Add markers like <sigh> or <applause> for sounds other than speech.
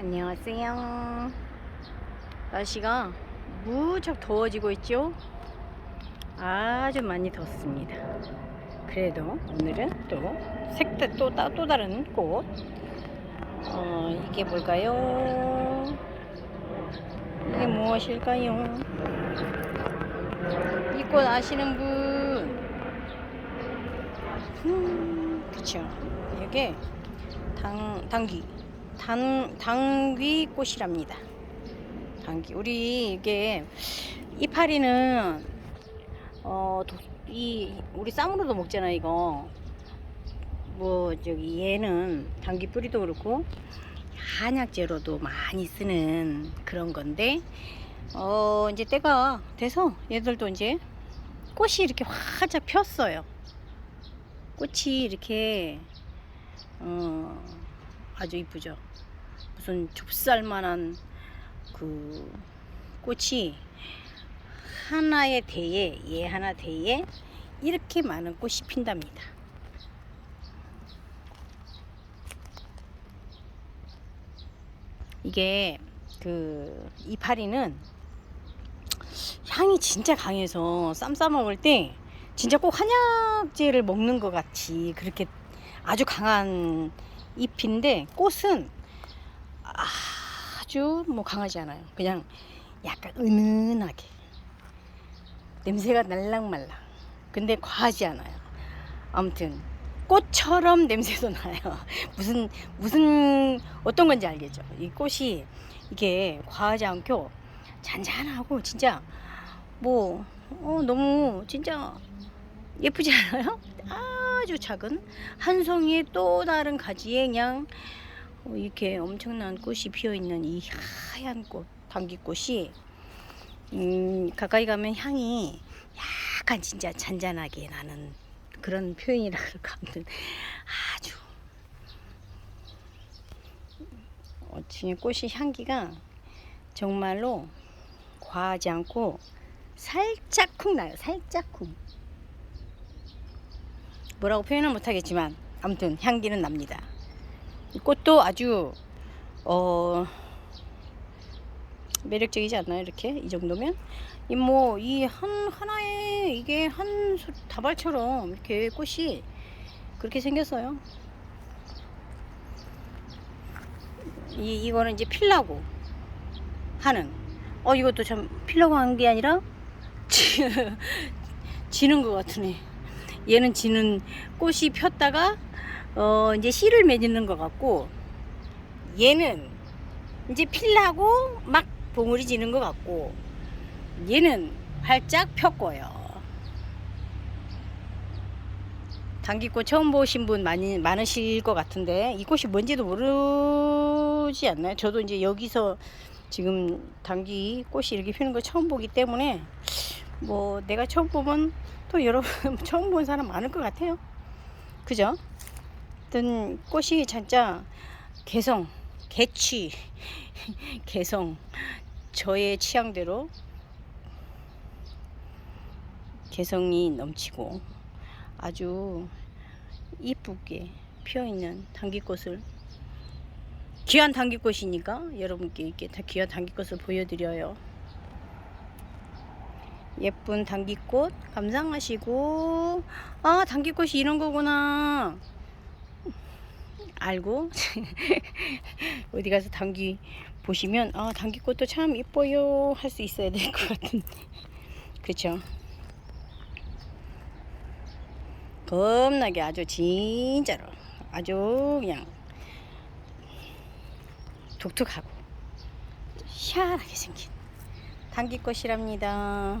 안녕하세요. 날씨가 무척 더워지고 있죠? 아주 많이 덥습니다. 그래도 오늘은 또 색깔 또, 따- 또 다른 꽃. 어, 이게 뭘까요? 이게 무엇일까요? 이 꽃 아시는 분? 음, 그쵸. 이게 당, 당귀. 당, 당귀 꽃이랍니다. 당귀. 우리 이게 이파리는 어, 도- 이 우리 쌈으로도 먹잖아 이거. 뭐 저기 얘는 당귀 뿌리도 그렇고 한약재로도 많이 쓰는 그런 건데 어 이제 때가 돼서 얘들도 이제 꽃이 이렇게 활짝 폈어요. 꽃이 이렇게 어 아주 이쁘죠. 무슨 좁쌀만한 그 꽃이 하나의 대에 얘 하나 대에 이렇게 많은 꽃이 핀답니다. 이게 그 이파리는 향이 진짜 강해서 쌈 싸 먹을 때 진짜 꼭 한약재를 먹는 것 같이 그렇게 아주 강한 잎인데 꽃은 아주 뭐 강하지 않아요. 그냥 약간 은은하게 냄새가 날랑말랑. 근데 과하지 않아요. 아무튼 꽃처럼 냄새도 나요. <laughs> 무슨 무슨 어떤 건지 알겠죠? 이 꽃이 이게 과하지 않고 잔잔하고 진짜 뭐 어, 너무 진짜 예쁘지 않아요? 아주 작은 한 송이의 또 다른 가지에 그냥 어, 이렇게 엄청난 꽃이 피어 있는 이 하얀 꽃, 당귀꽃이 음, 가까이 가면 향이 약간 진짜 잔잔하게 나는 그런 표현이라 그럴까 아무튼 아주 어, 지금 꽃이 향기가 정말로 과하지 않고 살짝 쿵 나요. 살짝 쿵. 뭐라고 표현은 못하겠지만 아무튼 향기는 납니다. 이 꽃도 아주 어 매력적이지 않나요? 이렇게 이 정도면 이 뭐 이 한 하나에 이게 한 소- 다발처럼 이렇게 꽃이 그렇게 생겼어요. 이 이거는 이제 필라고 하는 어 이것도 참 필라고 한 게 아니라 <laughs> 지, 지는 것 같으네. 얘는 지는 꽃이 폈다가 어 이제 씨를 맺는 것 같고 얘는 이제 필라고 막 봉우리 지는 것 같고 얘는 활짝 폈고요. 당귀꽃 처음 보신 분 많이 많으실 것 같은데 이 꽃이 뭔지도 모르지 않나요? 저도 이제 여기서 지금 당귀 꽃이 이렇게 피는 거 처음 보기 때문에 뭐 내가 처음 보면 또 여러분 <laughs> 처음 본 사람 많을 것 같아요. 그죠? 어떤 꽃이 진짜 개성, 개취, <laughs> 개성 저의 취향대로 개성이 넘치고 아주 이쁘게 피어 있는 당귀꽃을 귀한 당귀꽃이니까 여러분께 이렇게 다 귀한 당귀꽃을 보여드려요. 예쁜 당귀꽃 감상하시고. 아 당귀꽃이 이런 거구나. 알고? <laughs> 어디 가서 당귀 보시면 아 당귀꽃도 참 이뻐요. 할 수 있어야 될 것 같은데. 그쵸? 겁나게 아주 진짜로. 아주 그냥 독특하고. 희한하게 생긴 당귀꽃이랍니다.